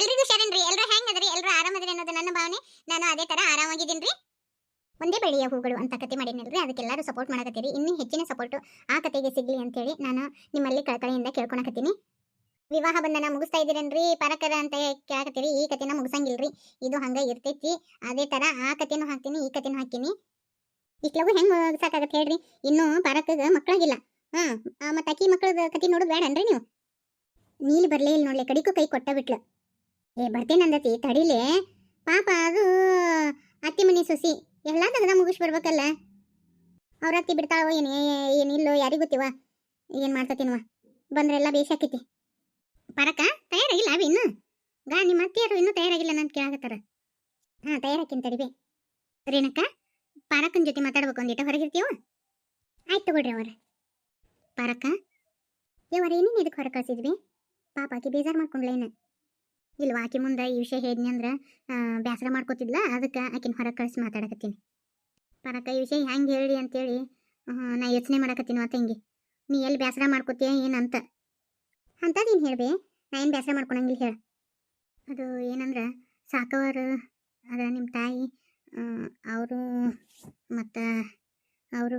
ಎಲ್ರಿಗೂ ಶರಣ್ರಿ ಎಲ್ರು ಹೆಂಗದ್ರಿ ಎಲ್ಲರೂ ಆರಾಮದ್ರಿ ಅನ್ನೋದು ನನ್ನ ಭಾವನೆ. ನಾನು ಅದೇ ತರ ಆರಾಮಾಗಿದ್ದೀನಿ ಒಂದೇ ಬೆಳೆಯ ಹೂಗಳು ಅಂತ ಕತೆ ಮಾಡೀನಲ್ರಿ ಅದಕ್ಕೆಲ್ಲರೂ ಸಪೋರ್ಟ್ ಮಾಡಕತ್ತೀರಿ. ಇನ್ನೂ ಹೆಚ್ಚಿನ ಸಪೋರ್ಟ್ ಆ ಕತೆಗೆ ಸಿಗ್ಲಿ ಅಂತೇಳಿ ನಾನು ನಿಮ್ಮಲ್ಲಿ ಕಳಕಳಿಯಿಂದ ಕೇಳ್ಕೊಳಕತ್ತೀನಿ. ವಿವಾಹ ಬಂಧನ ಮುಗಿಸ್ತಾ ಇದ್ದೀರೇನ್ರಿ? ಪರಕರ ಅಂತ ಕೇಳಕತ್ತೀರಿ. ಈ ಕತೆನ ಮುಗಿಸಂಗಿಲ್ರಿ. ಇದು ಹಂಗ ಇರ್ತೈತಿ. ಅದೇ ತರ ಆ ಕತೆನೂ ಹಾಕ್ತೀನಿ, ಈ ಕತೆನೂ ಹಾಕ್ತೀನಿ. ಇಟ್ಲಗು ಹೆಂಗ್ ಮುಗಿಸಾಕಾಗತ್ತೆ ಹೇಳ್ರಿ. ಇನ್ನು ಪರಕಗ ಮಕ್ಕಳಾಗಿಲ್ಲ. ಹಾ ಮತ್ತೆ ಅಕ್ಕಿ ಮಕ್ಕಳದ ಕತೆ ನೋಡೋದು ಬೇಡನ್ರಿ ನೀವು? ನೀಲಿ ಬರ್ಲೇ ಇಲ್ಲ ನೋಡ್ಲಿ. ಕಡಿಕು ಕೈ ಕೊಟ್ಟ ಬಿಟ್ಲು. ಏ ಬರ್ತೀನಂದತಿ ತಡಿಲೆ. ಪಾಪ ಅದು ಅತ್ತಿ ಮನಿ ಸೊಸಿ ಎಲ್ಲ ಮುಗಿಸ್ ಬರ್ಬೇಕಲ್ಲ. ಅವ್ರ ಅತ್ತಿ ಬಿಡ್ತಾವ ಏನು ಏನಿಲ್ಲೋ ಯಾರಿಗೂ ಗೊತ್ತಿವ? ಏನು ಬಂದ್ರೆ ಬಂದ್ರೆಲ್ಲ ಬೇಸಾಕೈತಿ ಪರಕ, ತಯಾರಾಗಿಲ್ಲ ಅವಿ ಇನ್ನು? ಗಾ, ನಿಮ್ಮ ಅತ್ತಿಯರು ಇನ್ನೂ ತಯಾರಾಗಿಲ್ಲ ಅಂತ ಕೇಳಾಕತ್ತಾರ. ಹಾ, ತಯಾರಾಕಿನ್ ತಡಿಬೆ. ರೇಣಕ್ಕ ಪಾರಕ್ಕನ ಜೊತೆ ಮಾತಾಡ್ಬೇಕು ಒಂದಿಟ ಹೊರಗಿರ್ತೀವ ಆಯ್ತು ತಗೊಳ್ರಿ ಅವರ. ಪಾರಕ್ಕ ಇವರ ಏನೇನು ಇದಕ್ಕೆ ಹೊರ ಕಳ್ಸಿದ್ವಿ? ಪಾಪ ಆಕಿ ಬೇಜಾರು ಮಾಡ್ಕೊಂಡ್ಲೇನು ಇಲ್ವಾ? ಆಕಿ ಮುಂದೆ ಈ ವಿಷಯ ಹೇಳಿದ್ನಿ ಅಂದ್ರೆ ಬೇಸರ ಮಾಡ್ಕೋತಿದ್ಲ, ಅದಕ್ಕೆ ಆಕಿನ ಹೊರಗೆ ಕಳಿಸಿ ಮಾತಾಡಕತ್ತೀನಿ. ಪರಕ, ಈ ವಿಷಯ ಹೆಂಗೆ ಹೇಳಿ ಅಂತೇಳಿ ನಾ ಯೋಚನೆ ಮಾಡಕತ್ತೀನಿ ಅಂತ ಹಿಂಗೆ. ನೀ ಎಲ್ಲಿ ಬೇಸರ ಮಾಡ್ಕೋತೀಯ ಏನಂತ ಅಂಥದ್ದೇನು ಹೇಳ್ಬೆ ನಾ ಏನು ಬೇಸರ ಮಾಡ್ಕೊಳಂಗಿಲ್ಲ ಹೇಳ. ಅದು ಏನಂದ್ರೆ, ಸಾಕವರು, ಅದ ನಿಮ್ಮ ತಾಯಿ ಅವರು ಮತ್ತು ಅವರು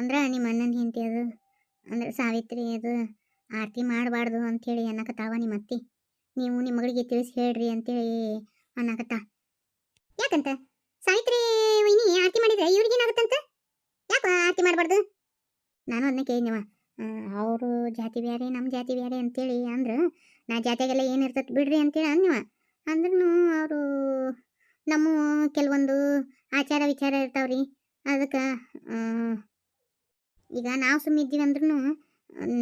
ಅಂದ್ರೆ ನಿಮ್ಮ ಅಣ್ಣನ ಹೆಂಡತಿ ಅದು, ಅಂದ್ರೆ ಸಾವಿತ್ರಿ ಅದು, ಆರತಿ ಮಾಡಬಾರ್ದು ಅಂಥೇಳಿ ಅನ್ನಕತ್ತಾವ ನಿಮ್ಮ ಅತ್ತಿ. ನೀವು ನಿಮ್ಮ ಮಗಳಿಗೆ ತಿಳಿಸಿ ಹೇಳ್ರಿ ಅಂತೇಳಿ ಅನ್ನಕತ್ತ ಯಾಕಂತ? ಸಾವಿತ್ರಿ ವೈನಿ ಆರತಿ ಮಾಡಿದ್ರೆ ಇವ್ರಿಗೇನಾಗುತ್ತಂತ ಯಾಕೆ ಆರತಿ ಮಾಡಬಾರ್ದು? ನಾನು ಅದನ್ನ ಕೇಳಿದ್ನವ. ಅವರು ಜಾತಿ ಬೇರೆ ನಮ್ಮ ಜಾತಿ ಬೇರೆ ಅಂತೇಳಿ ಅಂದ್ರೆ ನಾ ಜಾತಿಯಾಗೆಲ್ಲ ಏನಿರ್ತತ್ ಬಿಡ್ರಿ ಅಂತೇಳಿ ಅನ್ನಿವ ಅಂದ್ರೂ ಅವರು ನಮ್ಮ ಕೆಲವೊಂದು ಆಚಾರ ವಿಚಾರ ಇರ್ತಾವ್ರಿ. ಅದಕ್ಕೆ ಈಗ ನಾವು ಸುಮ್ಮ ಇದ್ದೀವಿ ಅಂದ್ರೂ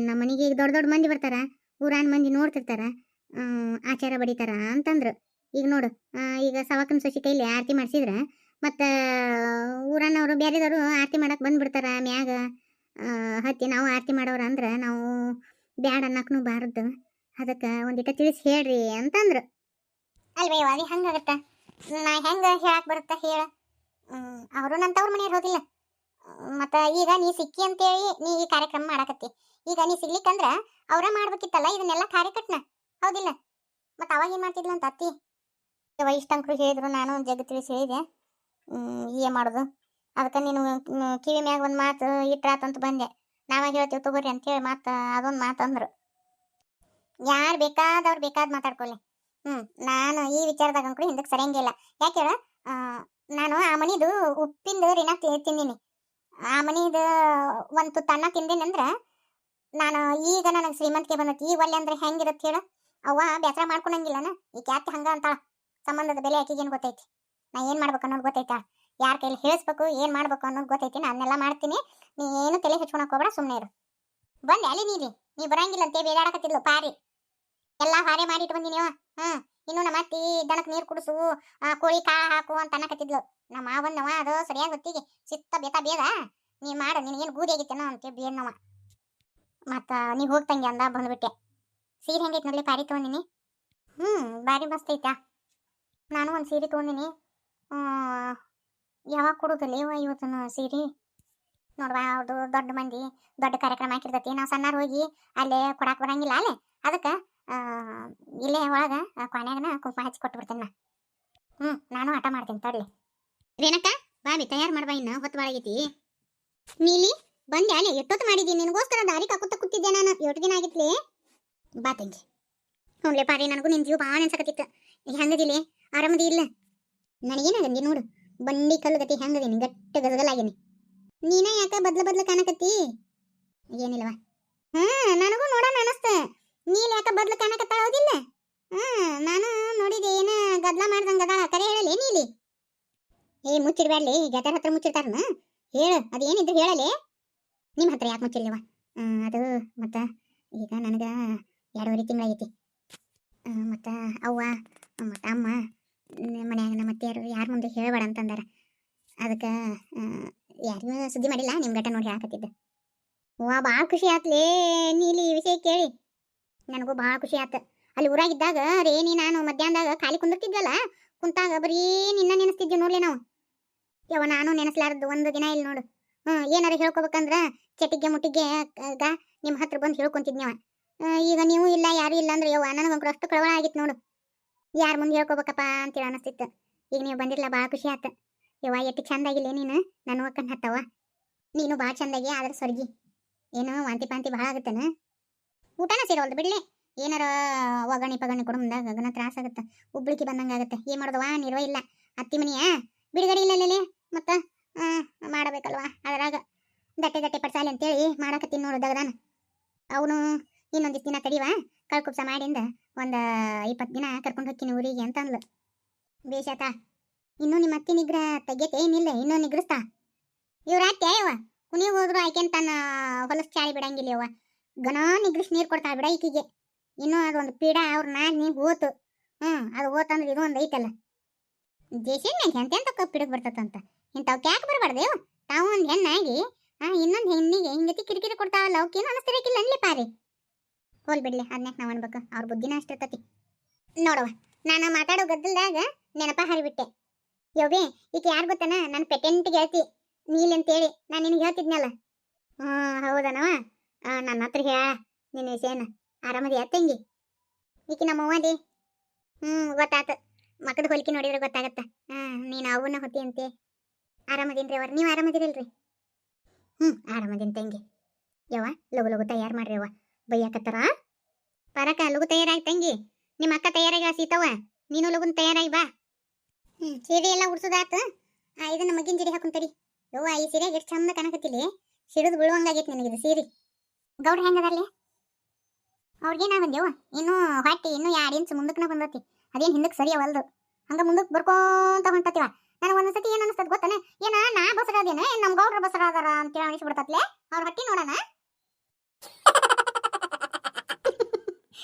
ನಮ್ಮ ಮನೆಗೆ ಈಗ ದೊಡ್ಡ ದೊಡ್ಡ ಮಂದಿ ಬರ್ತಾರೆ. ಊರಾನ ಮಂದಿ ನೋಡ್ತಿರ್ತಾರ. ಆಚಾರ ಬಡಿತಾರ ಅಂತಂದ್ರು. ಈಗ ನೋಡು ಈಗ ಸವಕನ ಸೊಸಿ ಕೈಲಿ ಆರತಿ ಮಾಡಿಸಿದ್ರೆ, ಮತ್ತು ಊರನ್ನವರು ಬೇರೆದವರು ಆರತಿ ಮಾಡಕ್ಕೆ ಬಂದ್ಬಿಡ್ತಾರ ಮ್ಯಾಗ. ಹತ್ತಿ ನಾವು ಆರತಿ ಮಾಡೋರು ಅಂದ್ರೆ ನಾವು ಬ್ಯಾಡ ಅನ್ನಕ್ಕೂ ಬಾರದು. ಅದಕ್ಕೆ ಒಂದಿಟ ತಿಳಿಸಿ ಹೇಳ್ರಿ ಅಂತಂದ್ರು. ಅಲ್ವೇ ಅದು ಹಂಗಾಗತ್ತ ನಾ ಹೆಂಗೆ ಹೇಳಕ್ಕೆ ಬರುತ್ತಾ ಹೇಳ. ಅವರು ನನ್ನ ತವ್ರ ಮನೆಯವ್ರು ಹೋಗಿಲ್ಲ ಮತ್ತು ಈಗ ನೀ ಸಿಕ್ಕಿ ಅಂತೇಳಿ ನೀ ಈ ಕಾರ್ಯಕ್ರಮ ಮಾಡಕತ್ತಿ. ಈಗ ನೀ ಸಿಗ್ಲಿಕ್ಕಂದ್ರೆ ಅವರ ಮಾಡ್ಬೇಕಿತ್ತಲ್ಲ, ಇದನ್ನೆಲ್ಲ ಕಾರ್ಯಕಟ್ನ. ಹೌದಿಲ್ಲ. ಮತ್ತು ಅವಾಗ ಏನು ಮಾಡ್ತಿದ್ಲು ಅಂತ ಅತ್ತಿ? ವೈಷ್ಣಂಕರು ಹೇಳಿದ್ರು, ನಾನು ಜಗ ತಿಳಿಸಿ ಹೇಳಿದೆ. ಏನು ಮಾಡೋದು. ಅದಕ್ಕೆ ನೀನು ಕಿವಿ ಮ್ಯಾಗ ಒಂದು ಮಾತು ಇಟ್ರಾತಂತ ಬಂದೆ. ನಾವಾಗ ಹೇಳ್ತೀವಿ ತಗೋರಿ ಅಂತೇಳಿ ಮಾತು, ಅದೊಂದು ಮಾತು ಅಂದ್ರು. ಯಾರು ಬೇಕಾದವ್ರು ಬೇಕಾದ್ ಮಾತಾಡ್ಕೊಳ್ಳಿ. ಹ್ಞೂ ನಾನು ಈ ವಿಚಾರದಾಗ ಅಂಕ್ರು ಹಿಂದಕ್ಕೆ ಸರಿಯಂಗಿಲ್ಲ ಯಾಕೆ ಹೇಳ? ನಾನು ಆ ಮನಿದು ಉಪ್ಪಿಂದ ತಿ- ತಿಂದೀನಿ. ಆ ಮನಿದು ಒಂದು ತುತ್ತು ಅನ್ನ ತಿಂದೀನಿ ಅಂದ್ರೆ, ನಾನು ಈಗ ನನಗೆ ಶ್ರೀಮಂತಿಕೆ ಬಂದೈತಿ. ಈ ಒಲ್ಲೆ ಅಂದ್ರೆ ಹೆಂಗಿರುತ್ತೆ ಹೇಳು? ಅವ್ವ ಬೇಸರ ಮಾಡ್ಕೊಳಂಗಿಲ್ಲನ ಈ ಯಾಕೆ ಹಂಗ ಅಂತಾಳ. ಸಂಬಂಧದ ಬೆಲೆ ಆಕಿಗೇನು ಗೊತ್ತೈತಿ? ನಾ ಏನು ಮಾಡ್ಬೇಕು ಅನ್ನೋದು ಗೊತ್ತೈತಾ? ಯಾರ ಕೈಲಿ ಹೇಳಿಸ್ಬೇಕು, ಏನು ಮಾಡ್ಬೇಕು ಅನ್ನೋದು ಗೊತ್ತೈತಿ ನಾನೆಲ್ಲ ಮಾಡ್ತೀನಿ. ನೀ ಏನು ತಲೆ ಹಚ್ಕೊಳಕ್ ಹೋಗ್ಬೇಡ ಸುಮ್ಮನೆ ಇರು. ಬಂದೆ ಅಲ್ಲಿ ನೀಲಿ ನೀ ಬರಂಗಿಲ್ಲ ಅಂತ ಬೇಡಾಡಕತ್ತಿದ್ಲು ಪಾರಿ. ಎಲ್ಲ ಹಾರೆ ಮಾಡಿಟ್ಟು ಬಂದಿನಿ ಅವ ಹ್ಮ್. ಇನ್ನು ನಮ್ಮ ಅತ್ತಿ ದನಕ್ ನೀರು ಕುಡಿಸು ಕೋಳಿ ಕಾ ಹಾಕು ಅಂತ ಅನ್ನಕತ್ತಿದ್ಲು. ನಮ್ಮ ಮಾವನ್ನವ ಅದು ಸರಿಯಾಗಿ ಹೊತ್ತಿಗೆ. ಸಿತ್ತ ಬೇತ ಬೇದ. ನೀ ಮಾಡು, ನಿನಗೇನು ಗೂದಿ ಆಗಿತ್ತೇನೋ ಅಂತ ಬೇನವ ಮತ್ತ ನೀ ಹೋಗ್ತಂಗೆ ಅಂದ ಬಂದ್ಬಿಟ್ಟೆ. ಸೀರೆ ಹೆಂಗೈತೆ ನೋಡ್ಲಿ ಬಾರಿ ತೊಗೊಂಡಿನಿ. ಹ್ಞೂ ಭಾರಿ ಮಸ್ತ್ ಐತಾ ನಾನು ಒಂದು ಸೀರೆ ತೊಗೊಂಡಿನಿ. ಯಾವಾಗ ಕೊಡೋದಿಲ್ಲ ಇವ ಇವತ್ತು ಸೀರೆ. ನೋಡುವ ಅವ್ರದ್ದು ದೊಡ್ಡ ಮಂದಿ ದೊಡ್ಡ ಕಾರ್ಯಕ್ರಮ ಹಾಕಿರ್ತೈತಿ. ನಾವು ಸಣ್ಣಾರು ಹೋಗಿ ಅಲ್ಲೇ ಕೊಡಕ್ಕೆ ಬರಂಗಿಲ್ಲ ಅಲ್ಲೇ. ಅದಕ್ಕೆ ಇಲ್ಲೇ ಒಳಗೆ ಕೊನೆಗನ ಕುಂಕುಮ ಹಚ್ಚಿ ಕೊಟ್ಟು ಬಿಡ್ತೇನೆ ಹ್ಞೂ ನಾನು ಆಟ ಮಾಡ್ತೀನಿ, ತಡ್ಲಿ. ರೇಣಕ್ಕ ಬಾಬಿ ತಯಾರು ಮಾಡುವ ಇನ್ನು, ಹೊತ್ತು ಒಳಗೈತಿ ನೀಲಿ ಬಂದೆ ಅಲ್ಲೇ ಎಷ್ಟೊತ್ತು ಮಾಡಿದ್ದೀನಿ ನಿನಗೋಸ್ಕರ ದಾರಿ ಕಾಕುತ್ತ ಕೂತಿದ್ದೆ ನಾನು. ಎಷ್ಟು ದಿನ ಆಗಿತ್ಲಿ? ಬಾ ತಂಗಿ. ಹ್ಞೂ ಪಾರಿ ನನಗೂ ನಿನ್ನ ಜೀವ ಭಾಳ ಅನ್ಸಕತ್ತಿತ್ತು. ಈಗ ಹೆಂಗದಿಲಿ? ಆರಾಮದಿ ಇಲ್ಲ? ನನಗೇನಾಗಂದಿ ನೋಡು? ಬಂಡಿ ಕಲ್ಲು ಗತಿ ಹೆಂಗದೀನಿ? ಗಟ್ಟ ಗದಗಲಾಗಿನಿ ನೀನ ಯಾಕೆ ಬದ್ಲ ಬದ್ಲ ಕಾಣಕತ್ತಿ? ಏನಿಲ್ಲವ ಹಾ, ನನಗೂ ನೋಡೋಣ ಅನಸ್ತ. ನೀನ್ ಯಾಕ ಬದ್ಲ ಕಾಣಕತ್ತಾಳ ಹೌದಿಲ್ಲ? ಹಾ, ನಾನು ನೋಡಿದೆ, ಏನ ಗದ್ಲ ಮಾಡ್ದಂಗ ಕರೆ ಹೇಳಲಿ ನೀಲಿ ಏ ಮುಚ್ಚಿರ್ಬ್ಯಾಡ್ಲಿ ಗೆದರ್ ಹತ್ರ ಮುಚ್ಚಿರ್ತಾರನ ಹೇಳು, ಅದೇನಿದ್ರು ಹೇಳಲಿ? ನಿಮ್ಮ ಹತ್ರ ಯಾಕೆ ಮುಚ್ಚಿರ್ಲಿವ ಅದು, ಮತ್ತ, ಈಗ ನನಗ ಎರಡೂವರೆ ತಿಂಗಳಾಗೈತಿ. ಮತ್ತು ಅವ್ವ, ಮತ್ತು ಅಮ್ಮ ಮನ್ಯಾಗ ನಮ್ಮ ಅತ್ತೆಯರು ಯಾರ ಮುಂದೆ ಹೇಳಬೇಡ ಅಂತಂದಾರ. ಅದಕ್ಕೆ ಯಾರಿಗೂ ಸುದ್ದಿ ಮಾಡಿಲ್ಲ ನಿಮ್ಮ ಗಟ್ಟ ನೋಡಿ ಹೇಳಕತ್ತಿದ್ದೆ. ವಾ ಭಾಳ ಖುಷಿ ಆತ್ಲೇ ನೀಲಿ ವಿಷಯ ಕೇಳಿ. ನನಗೂ ಭಾಳ ಖುಷಿ ಆತ. ಅಲ್ಲಿ ಊರಾಗಿದ್ದಾಗ ರೇನಿ ನಾನು ಮಧ್ಯಾಹ್ನದಾಗ ಖಾಲಿ ಕುಂದಿರ್ತಿದ್ವಲ್ಲ, ಕುಂತಾಗ ಬರೀ ನಿನ್ನ ನೆನೆಸ್ತಿದ್ವಿ ನೋಡ್ಲಿ ನಾವು. ಯವ್ವ, ನಾನು ನೆನೆಸ್ಲಾರದ್ದು ಒಂದು ದಿನ ಇಲ್ಲಿ ನೋಡು. ಹ್ಞೂ ಏನಾರ ಹೇಳ್ಕೊಬೇಕಂದ್ರ, ಚಟಿಗೆ ಮುಟ್ಟಿಗೆ ನಿಮ್ಮ ಹತ್ರ ಬಂದು ಹೇಳ್ಕೊಂತಿದ್ನಿವ ಈಗ ನೀವು ಇಲ್ಲ ಯಾರು ಇಲ್ಲ ಅಂದ್ರೆ ಯವ್ವ ಒಂದು ಅಷ್ಟು ಕಳವಳ ಆಗಿತ್ತು ನೋಡು. ಯಾರು ಮುಂದೆ ಹೇಳ್ಕೊಬೇಕಪ್ಪ ಅಂತೇಳಿ ಅನಿಸ್ತಿತ್ತು. ಈಗ ನೀವು ಬಂದಿರಲ್ಲ ಭಾಳ ಖುಷಿ ಆಯ್ತು ಯವ್ವ ಎಷ್ಟು ಚಂದಾಗಿಲ್ಲ ನೀನು. ನನ್ನ ಒಕ್ಕನ್ ಹತ್ತವ ನೀನು ಭಾಳ ಚಂದಾಗಿ ಆದ್ರೆ ಸ್ವರ್ಗಿ. ಏನು ವಾಂತಿ ಪಾಂತಿ ಭಾಳ ಆಗುತ್ತೇನ? ಊಟನ ಸೇರೋಲ್ದು ಬಿಡ್ಲಿ. ಏನಾರ ಒಗಣಿ ಪಗಣಿ ಕೊಡು ಮುಂದಾಗ ಗಗನ ತ್ರಾಸ ಆಗುತ್ತೆ. ಉಬ್ಳಿಕೆ ಬಂದಂಗೆ ಆಗುತ್ತೆ. ಏನು ಮಾಡೋದವ ನಿರ್ವ ಇಲ್ಲ. ಅತ್ತಿ ಮನಿಯ? ಬಿಡುಗಡೆ ಮತ್ತೆ? ಆ, ಮಾಡಬೇಕಲ್ವಾ? ಅದರಾಗ ದಟ್ಟೆ ದಟ್ಟೆ ಪಡ್ಸಾಲಿ ಅಂತೇಳಿ ಮಾಡಕತ್ತೀನಿ ನೋಡು ದಗದಾನ. ಅವನು ಇನ್ನೊಂದಿಷ್ಟು ದಿನ ಕಳ್ ಕಳ್ಕುಪ್ಸ ಮಾಡಿಂದ ಒಂದು ಇಪ್ಪತ್ತು ದಿನ ಕರ್ಕೊಂಡು ಹೋಗ್ತೀನಿ ಊರಿಗೆ ಅಂತ ಅಂದ್ಲು ಬೇಷಾತ ಇನ್ನೂ ನಿಮ್ಮ ಅತ್ತಿ ನಿಗ್ರಹ ತೆಗ್ಯತೆ ಏನಿಲ್ಲ, ಇನ್ನೂ ನಿಗ್ರಸ್ತಾ? ಇವ್ರ ಅತ್ತೆ ಯವ್ವ ಕುನಿಗೆ ಹೋದ್ರು ಆಕೆ ತನ್ನ ಹೊಲಸು ಚಾಳಿ ಬಿಡಂಗಿಲ್ಲ ಯವ್ವ ಗನ ನಿಗ್ರಿಸ್ ನೀರು ಕೊಡ್ತಾಳೆ ಬಿಡ ಈಕಿಗೆ. ಇನ್ನೂ ಅದೊಂದು ಪೀಡ ಅವ್ರ ನಾನು ನೀ ಹೋತು. ಹ್ಞೂ ಅದು ಹೋತಂದ್ರೆ ಇದು ಒಂದು ಐತಲ್ಲ. ದೇಶನ್ಯಾಗ ಎಂತೆಂತ ಕಪ್ಪಿಡಕ್ ಬರ್ತದಂತ ಇಂಥವ್ ಕ್ಯಾಕ್ ಬರಬಾರ್ದೇವ್ ತಾವು ಒಂದು ಹೆಣ್ಣಾಗಿ ಇನ್ನೊಂದು ಹೆಣ್ಣಿಗೆ ಹಿಂಗತಿ ಕಿರಿಕಿರಿ ಕೊಡ್ತಾವಲ್ಲ ಅವಕ್ಕೇನು ಅನಿಸ್ತಿರಕ್ಕಿಲ್ಲ ಅನ್ಲಿ ಪಾರಿ. ಹೋಲ್ ಬಿಡ್ಲಿ, ಅದನ್ಯಾಕ ನಾವು ಅನ್ಬೇಕು. ಅವ್ರ ಬುದ್ಧಿನ ಅಷ್ಟಿರ್ತತಿ ನೋಡವ ನಾನು ಮಾತಾಡೋ ಗದ್ದಲ್ದಾಗ ನೆನಪ ಹರಿಬಿಟ್ಟೆ. ಯೋಬಿ ಈಕೆ ಯಾರು ಗೊತ್ತನ? ನನ್ನ ಪೆಟೆಂಟ್ ಹೇಳ್ತಿ, ನೀಲ್ ಅಂತೇಳಿ. ನಾನು ನಿನಗೆ ಹೇಳ್ತಿದ್ನಲ್ಲ. ಹ್ಞೂ ಹೌದನವ ನನ್ನ ಹತ್ರ ಹೇಳ ನಿನ್ನ ವಿಷಯನ. ಆರಾಮದಿ ತಂಗಿ ಈಕೆ ನಮ್ಮ ಅವ್ವದಿ ಹ್ಞೂ ಗೊತ್ತಾತ. ಮಕ್ಕದ ಹೋಲಿಕೆ ನೋಡಿದ್ರೆ ಗೊತ್ತಾಗತ್ತ. ಹಾಂ, ನೀನು ಅವನ್ನ ಹೊತ್ತಿ ಅಂತೆ. ಆರಾಮದೀನ್ರಿ ಅವ್ರ. ನೀವು ಆರಾಮದಿರಲ್ರಿ? ಹ್ಞೂ ಆರಾಮದಿನ ತಂಗಿ. ಯವ್ವ, ಲಗು ಲಗು ತಯಾರು ಮಾಡ್ರಿ ಯವ್ವ ಬೈಯಾಕತ್ತಾರ? ಪರಕ ಲಗು ತಯಾರಾಗಿ ತಂಗಿ ನಿಮ್ಮ ಅಕ್ಕ ತಯಾರಾಗಿ ಸೀತವ ನೀನು ಲಗುನ್ ತಯಾರಾಗಿ ಬಾ. ಹ್ಮ್, ಸೀರೆ ಎಲ್ಲ ಉಡ್ಸೋದಾತ. ಆ, ಇದನ್ನ ಮಗಿನ ಜಡಿ ಹಾಕೊಂತರಿ ಯವ್ವ, ಈ ಸೀರೆ ಎಷ್ಟು ಚಂದ ಕಾಣಕತ್ತಿಲ್ಲ ಸಿಡಿದು ಬೀಳುವಂಗಾಗೈತೆ ನನಗಿದು ಸೀರೆ. ಗೌಡ್ರ ಹೆಂಗದಲ್ಲಿ ಅವ್ರಿಗೇನ ಬಂದೇವ ಇನ್ನೂ ಹೊಟ್ಟಿ, ಇನ್ನೂ ಎರಡು ಇಂಚ್ ಮುಂದಕ್ಕನ ಬಂದತಿ. ಅದೇನು ಹಿಂದಕ್ಕೆ ಸರಿ ಅವಲ್ದು. ಹಂಗ ಮುಂದಕ್ಕೆ ಬರ್ಕೋಂತ ಹೊಂಟತಿವ. ನನಗೆ ಒಂದೊಂದ್ಸತಿ ಏನು ಅನಿಸ್ತದ ಗೊತ್ತಾನೆ? ಏನ ನಾ ಬಸರಾದೇನ? ಏನ್ ನಮ್ಮ ಗೌಡ್ರ ಬಸರಾದಾರ ಅಂತೇಳಿ ಅನಿಸ್ಬಿಡ್ತತ್ಲೆ? ಅವ್ರ ಹೊಟ್ಟಿ ನೋಡೋಣ.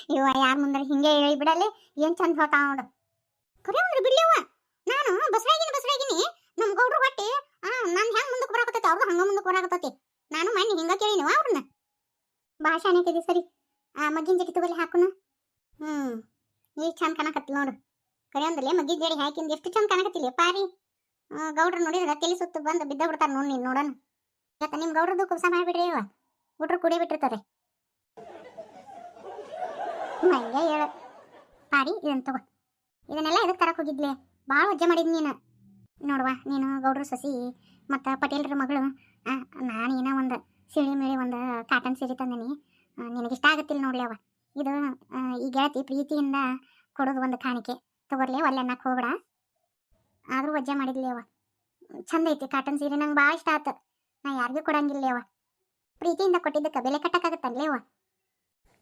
ಇವ ಯಾರ ಮುಂದೆ ಹಿಂಗೆ ಹೇಳಿ ಬಿಡಲ್ಲಿ ಏನ್ ಚಂದ ಹೋತಾವ ನೋಡು. ಕರೆ ಅಂದ್ರೆ ಬಿಡ್ಲಿವ ನಾನು ಬಸರಾಗಿನಿ ಬಸರಾಗಿನಿ. ನಮ್ಮ ಗೌಡ್ರು ಹೊಟ್ಟಿ, ಆ, ನಾನು ಹೆಂಗ್ ಮುಂದಕ್ಕೆ ಬರಾಕತ್ತೈತಿ ಅವ್ರದ್ದು ಹಂಗ ಮುಂದಕ್ಕೆ ಬರಾಕತ್ತೈತಿ. ನಾನು ಮಣ್ಣಿ ಹಿಂಗ ಕೇಳಿನವ ಅವ್ರನ್ನ ಭಾಷೆ ಅನ್ನಕೈತಿ ಸರಿ. ಆ, ಮಗ್ಗಿನ ಜಡಿ ತಗೊಳ್ಳಿ ಹಾಕೋಣ ಹ್ಮ್ ನೀ ಚಂದ ಕಾಣಕತ್ತಿಲ್ಲ ನೋಡು. ಕರೆ ಅಂದಲೆ ಮಗ್ಗಿನ ಜಡಿ ಹಾಕಿಂದ ಎಷ್ಟು ಚಂದ ಕಾಣಕತ್ತಿಲ್ಲ ಪಾರಿ. ಗೌಡ್ರು ನೋಡಿದ್ರೆ ತಲೆ ಸುತ್ತು ಬಂದು ಬಿದ್ದ ಬಿಡ್ತಾರ ನೋಡಿ ನೀನು ನೋಡೋಣ ಯಾಕ ನಿಮ್ ಗೌಡ್ರದ್ದು ಕುಬ್ಸ ಮಾಡಿಬಿಡ್ರಿ ಇವ. ಹುಡ್ರು ಕುಡಿ ಬಿಟ್ಟಿರ್ತಾರೆ ಹಂಗೆ ಹೇಳು. ಪಾರಿ ಇದನ್ನು ತಗೋ. ಇದನ್ನೆಲ್ಲ ಎದಕ್ಕೆ ತರಕ್ಕೆ ಹೋಗಿದ್ಲೆ? ಭಾಳ ವಜ್ಜೆ ಮಾಡಿದ್ ನೀನು. ನೋಡುವ, ನೀನು ಗೌಡ್ರ, ಸಸಿ, ಮತ್ತು ಪಟೇಲ್ರ ಮಗಳು ನಾನು ಏನೋ ಒಂದು ಸಿಳಿ ಮೇಳಿ ಒಂದು ಕಾಟನ್ ಸೀರೆ ತಂದನಿ. ನಿನಗೆ ಇಷ್ಟ ಆಗತ್ತಿಲ್ಲ ನೋಡ್ಲಿ ಅವ ಇದು ಈ ಗೆಳತಿ ಪ್ರೀತಿಯಿಂದ ಕೊಡೋದು ಒಂದು ಕಾಣಿಕೆ. ತಗೋರ್ಲಿ, ಒಲ್ಲೆ ಅನ್ನಕ್ಕೆ ಹೋಗ್ಬೇಡ. ಆದ್ರೂ ವಜ್ಜೆ ಮಾಡಿದ್ಲಿ ಅವ ಚಂದ ಐತಿ, ಕಾಟನ್ ಸೀರೆ ನಂಗೆ ಭಾಳ ಇಷ್ಟ ಆತ. ನಾ ಯಾರಿಗೂ ಕೊಡಂಗಿಲ್ಲ ಅವ ಪ್ರೀತಿಯಿಂದ ಕೊಟ್ಟಿದ್ದಕ್ಕೆ ಬೆಲೆ ಕಟ್ಟಕ್ಕಾಗತ್ತಲ್ಲೇ ಅವ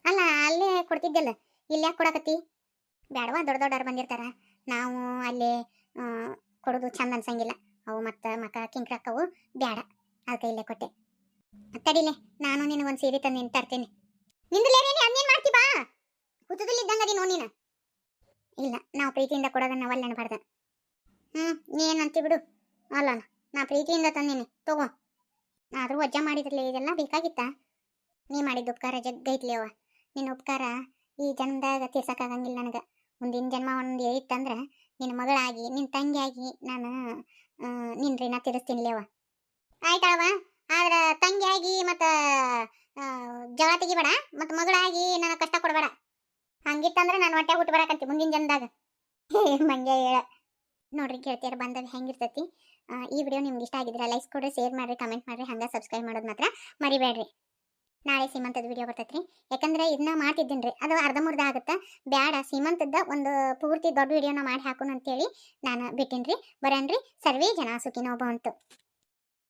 ಅಲ್ಲೇ ಕೊಡ್ತಿದ್ದಲ್ಲ. ಇಲ್ಲಿ ಯಾಕೆ ಕೊಡಕತ್ತಿ? ಬೇಡವಾ ದೊಡ್ಡ ದೊಡ್ಡವ್ರು ಬಂದಿರ್ತಾರ? ನಾವು ಅಲ್ಲಿ ಕೊಡೋದು ಚಂದ ಅನ್ಸಂಗಿಲ್ಲ. ಅವು ಮತ್ತು ಮಕ್ಕ ಕಿಂಕ್ರಕ್ಕವು ಬ್ಯಾಡ. ಅದಕ್ಕೆ ಇಲ್ಲೇ ಕೊಟ್ಟೆ. ತಡಿಲೆ ನಾನು ನಿನಗೊಂದು ಸೀರೆ ತಂದು ನಿಂತರ್ತೀನಿ ನಿಂದಲೇನೇನಿ ಅನ್ನೇನ್ ಮಾಡ್ತಿ ಬಾ. ಹುತ್ತದಲ್ಲಿ ಇದ್ದಂಗ ಅದಿ ನೀನು. ಇಲ್ಲ, ನಾವು ಪ್ರೀತಿಯಿಂದ ಕೊಡೋದನ್ನ ಒಲ್ಲೆ ಅನ್ಬಾರ್ದ ಹ್ಮ್ ನೀ ಅಂತಿ ಬಿಡು. ಅಲ್ಲ ನಾ ಪ್ರೀತಿಯಿಂದ ತಂದೀನಿ. ತಗೋ. ಆದ್ರೂ ವಜ್ಜ ಮಾಡಿದ್ರಲ್ಲ ಇದೆಲ್ಲ ಬೇಕಾಗಿತ್ತ? ನೀ ಮಾಡಿದ್ದು ಉಪಕಾರ ಜಗ್ಗೈತ್ಲಿ ಅವ ನಿನ್ನ ಉಪಕಾರ ಈ ಜನ್ಮದಾಗ ತೀರ್ಸಕ್ಕಾಗಂಗಿಲ್ಲ ನನಗೆ. ಮುಂದಿನ ಜನ್ಮ ಒಂದು ಇತ್ತಂದ್ರೆ ನಿನ್ನ ಮಗಳಾಗಿ, ನಿನ್ನ ತಂಗಿಯಾಗಿ ನಾನು ನಿನ್ನ ನಿನ್ ಋಣ ತೀರಿಸ್ತೀನಿ ಅವ ಆಯ್ತಾವ ಆದ್ರೆ ತಂಗಿಯಾಗಿ ಮತ್ತು ಜಗಳ ತೆಗಿಬೇಡ ಮತ್ತು ಮಗಳಾಗಿ ನನಗೆ ಕಷ್ಟ ಕೊಡಬೇಡ. ಹಂಗಿತ್ತಂದ್ರೆ ನಾನು ಹೊಟ್ಟೆ ಹುಟ್ಟು ಬರಕಂತಿ ಮುಂದಿನ ಜನ್ದಾಗ ಹೇ ಮಂಗೆ ಹೇಳ. ನೋಡ್ರಿ ಕೇಳ್ತೀರ ಬಂದಾಗ ಹೆಂಗಿರ್ತೈತಿ. ಈ ವಿಡಿಯೋ ನಿಮ್ಗೆ ಇಷ್ಟ ಆಗಿದ್ರೆ ಲೈಕ್ ಕೊಡ್ರಿ, ಶೇರ್ ಮಾಡ್ರಿ, ಕಮೆಂಟ್ ಮಾಡ್ರಿ, ಹಂಗೆ ಸಬ್ಸ್ಕ್ರೈಬ್ ಮಾಡೋದು ಮಾತ್ರ ಮರಿಬೇಡ್ರಿ. ನಾಳೆ ಸೀಮಂತದ ವಿಡಿಯೋ ಬರ್ತೈತ್ರಿ. ಯಾಕಂದ್ರೆ ಇದನ್ನ ಮಾಡ್ತಿದ್ದೀನಿ ರೀ ಅದು ಮುರ್ಧ ಆಗುತ್ತೆ? ಬ್ಯಾಡ ಸೀಮಂತದ ಒಂದು ಪೂರ್ತಿ ದೊಡ್ಡ ವಿಡಿಯೋನ ಮಾಡಿ ಹಾಕೋಣ ಅಂತೇಳಿ ನಾನು ಬಿಟ್ಟಿನ್ರಿ. ಬರನ್ರಿ. ಸರ್ವೇ ಜನ ಸುಖಿನೋ ಭವಂತು.